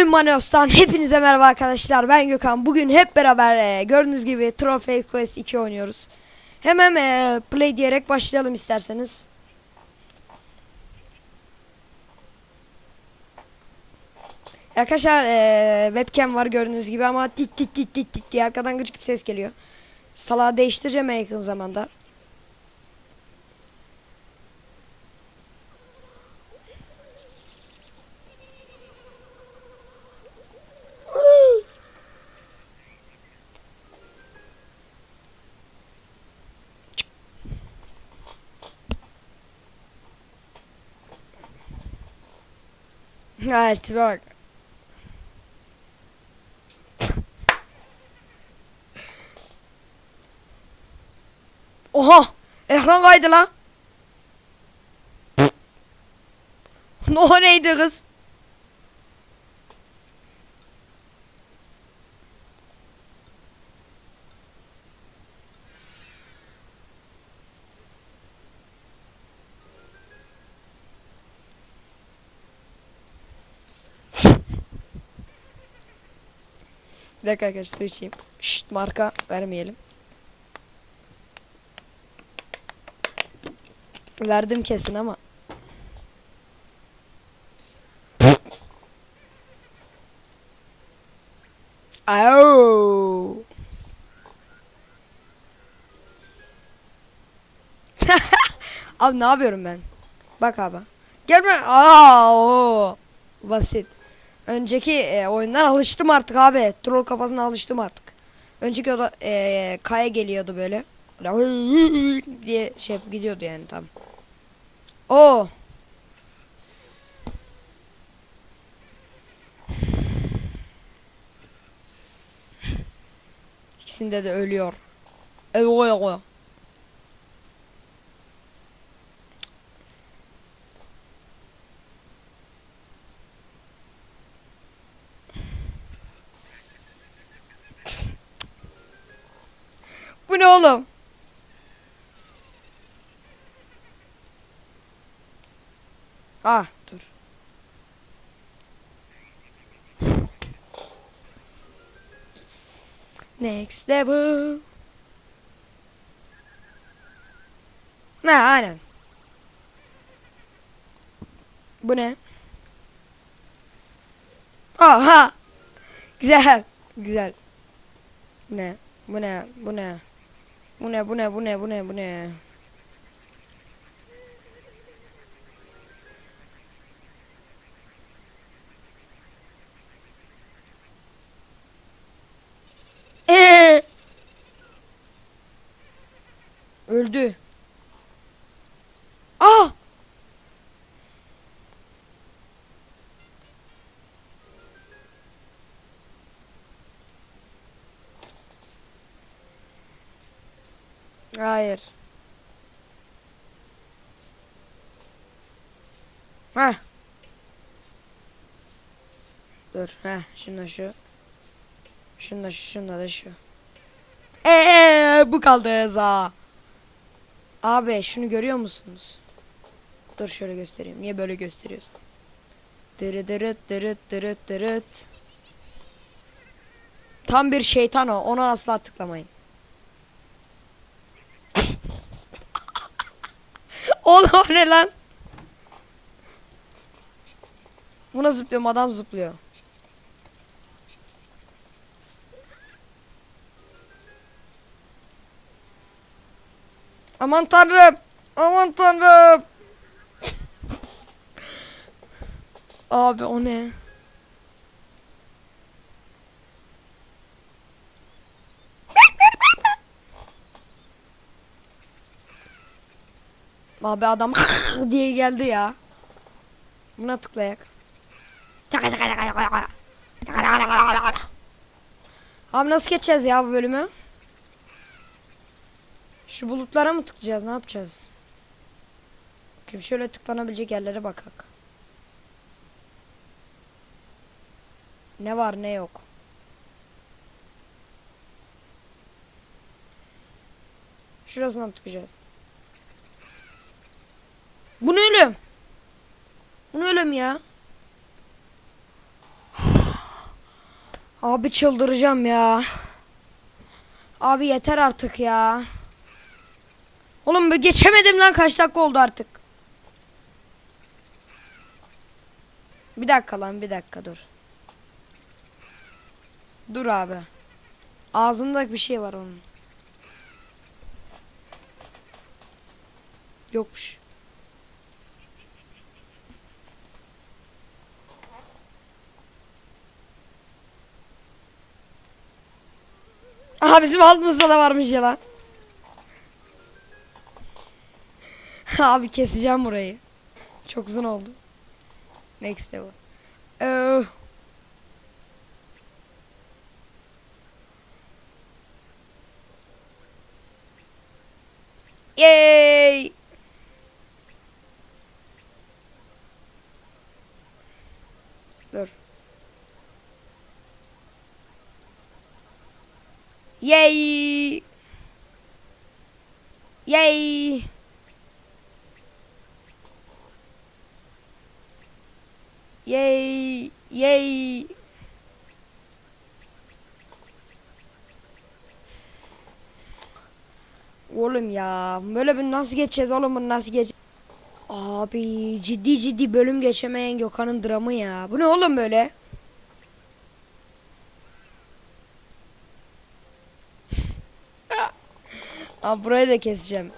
Oyun Manos'tan hepinize merhaba arkadaşlar. Ben Gökhan. Bugün hep beraber e, gördüğünüz gibi Trophy Quest 2 oynuyoruz. Hemen e, play diyerek başlayalım isterseniz. Arkadaşlar e, webcam var gördüğünüz gibi ama tit tit tit tit tit diye arkadan gıcık bir ses geliyor. Salağı değiştireceğim yakın zamanda. Evet bak. Oha! Ekran kaydı lan. ne o kız? Dakika arkadaşlar su. Şşt marka vermeyelim. Verdim kesin ama. Au. abi ne yapıyorum ben? Bak abi. Gel ben. Aa, oo. Basit. Önceki e, oyundan alıştım artık abi. Troll kafasına alıştım artık. Önceki o da e, kaya geliyordu böyle. Diye şey yapıp gidiyordu yani tam. O. İkisinde de ölüyor. Evet. Bu ne oğlum? Ah dur. Next level. Ne aynen. Bu ne? Aha. Güzel. Güzel. Ne? Bu ne? Bu ne? Bu ne? Bu ne? Bu ne? Bu ne? Bu ne? Öldü. Hayır. Ha. Dur. Ha, şuna şu. Şunda şu, şunda da şu. Eee bu kaldı za. Abi şunu görüyor musunuz? Dur şöyle göstereyim. Niye böyle gösteriyorsun? Dırı dırıt dırıt dırıt dırıt. Tam bir şeytan o. Ona asla tıklamayın. Oğlum o ne lan? Buna zıplıyorum adam zıplıyor. Aman tanrım. Aman tanrım. Abi o ne? Abi adam diye geldi ya. Buna tıklayak. Abi nasıl geçeceğiz ya bu bölümü? Şu bulutlara mı tıklayacağız? Ne yapacağız? Bakayım şöyle tıklanabilecek yerlere bakak. Ne var ne yok. Şurasına mı tıklayacağız? Bu ne ölüm? Bu ne ölüm ya? Abi çıldıracağım ya. Abi yeter artık ya. Oğlum geçemedim lan kaç dakika oldu artık. Bir dakika lan bir dakika dur. Dur abi. Ağzında bir şey var onun. Yokmuş. Aha bizim altımızda da varmış yalan. Abi keseceğim burayı. Çok uzun oldu. Next level. Ee, Yay! Dur. Yay! Yay! Yay! Yay! Oğlum ya böyle bir nasıl geçeceğiz oğlum bunu nasıl geç Abi ciddi ciddi bölüm geçemeyen Gökhan'ın dramı ya. Bu ne oğlum böyle? Abi burayı da keseceğim.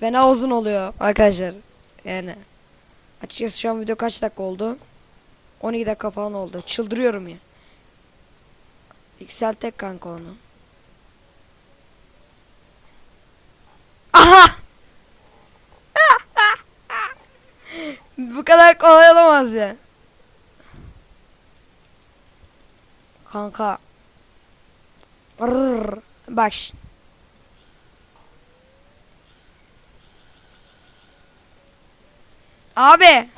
Fena uzun oluyor arkadaşlar. Yani. Açıkçası şu an video kaç dakika oldu? 12 dakika falan oldu. Çıldırıyorum ya. Yükseltek kanka onu. Aha! Bu kadar kolay olamaz ya. Kanka. Rrr. Bak. şi- Abi.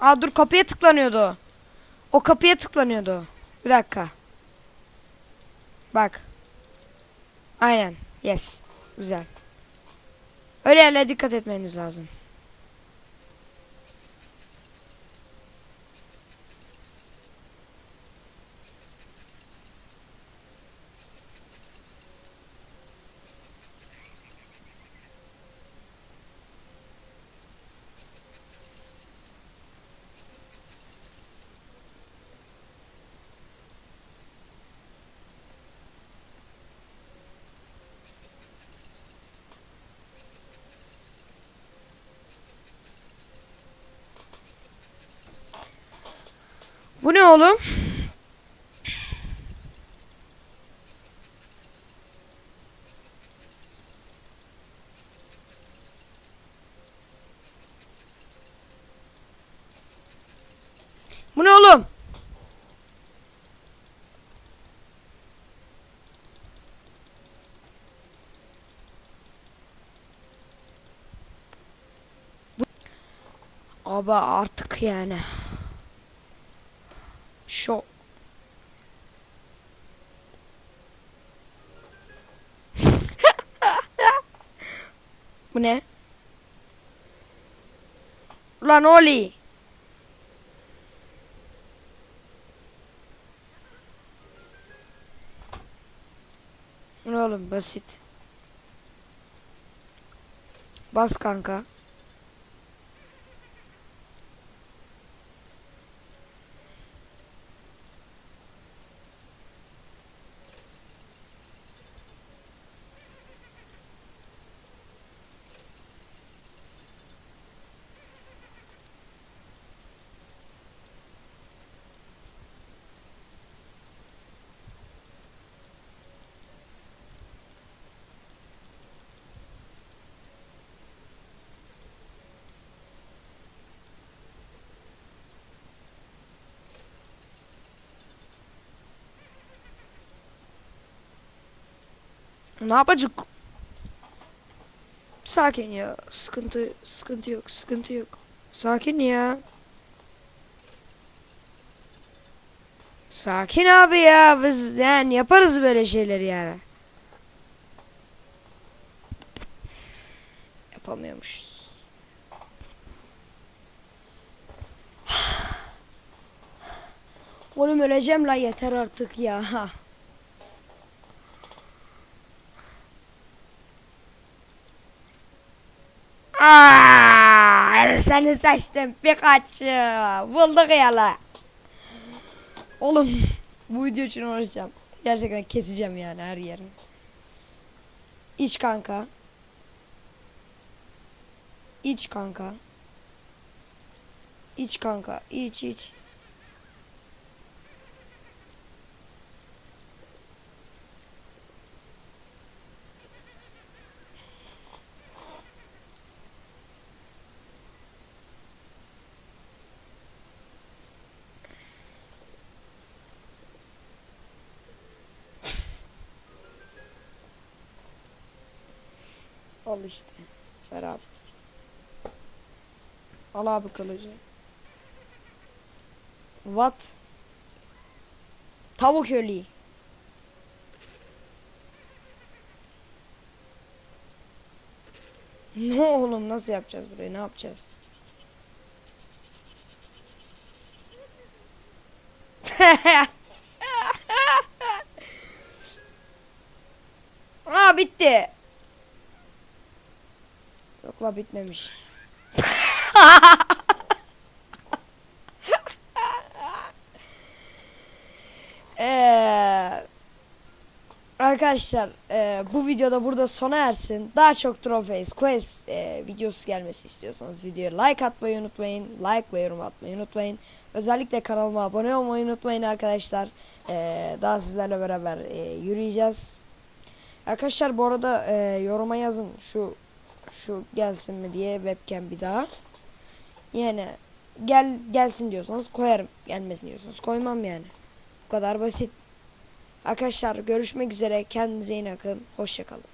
Aa dur kapıya tıklanıyordu. O kapıya tıklanıyordu. Bir dakika. Bak. Aynen. Yes. Güzel. Öyle yerlere dikkat etmeniz lazım. Bu ne oğlum? Bu ne oğlum? Abi artık yani. Şok. Bu ne? Ulan Oli. Ne oğlum basit. Bas kanka. Ne yapacak? Sakin ya. Sıkıntı sıkıntı yok. Sıkıntı yok. Sakin ya. Sakin abi ya biz yani yaparız böyle şeyleri yani. Yapamıyormuşuz. Oğlum öleceğim la yeter artık ya. Aa, seni seçtim Pikachu. Bulduk ya la. Oğlum bu video için uğraşacağım. Gerçekten keseceğim yani her yerini. İç kanka. İç kanka. İç kanka. İç iç. Al işte. Ver abi. Al abi kılıcı. What? Tavuk öleği. Ne oğlum nasıl yapacağız burayı ne yapacağız? Aa bitti. Yok la bitmemiş. Arkadaşlar e, bu videoda burada sona ersin. Daha çok Trophies Quest e, videosu gelmesi istiyorsanız videoya like atmayı unutmayın. Like ve yorum atmayı unutmayın. Özellikle kanalıma abone olmayı unutmayın arkadaşlar. E, daha sizlerle beraber e, yürüyeceğiz. Arkadaşlar bu arada e, yoruma yazın şu şu gelsin mi diye webcam bir daha. Yani gel gelsin diyorsanız koyarım. Gelmesin diyorsanız koymam yani. Bu kadar basit. Arkadaşlar görüşmek üzere. Kendinize iyi bakın. Hoşçakalın.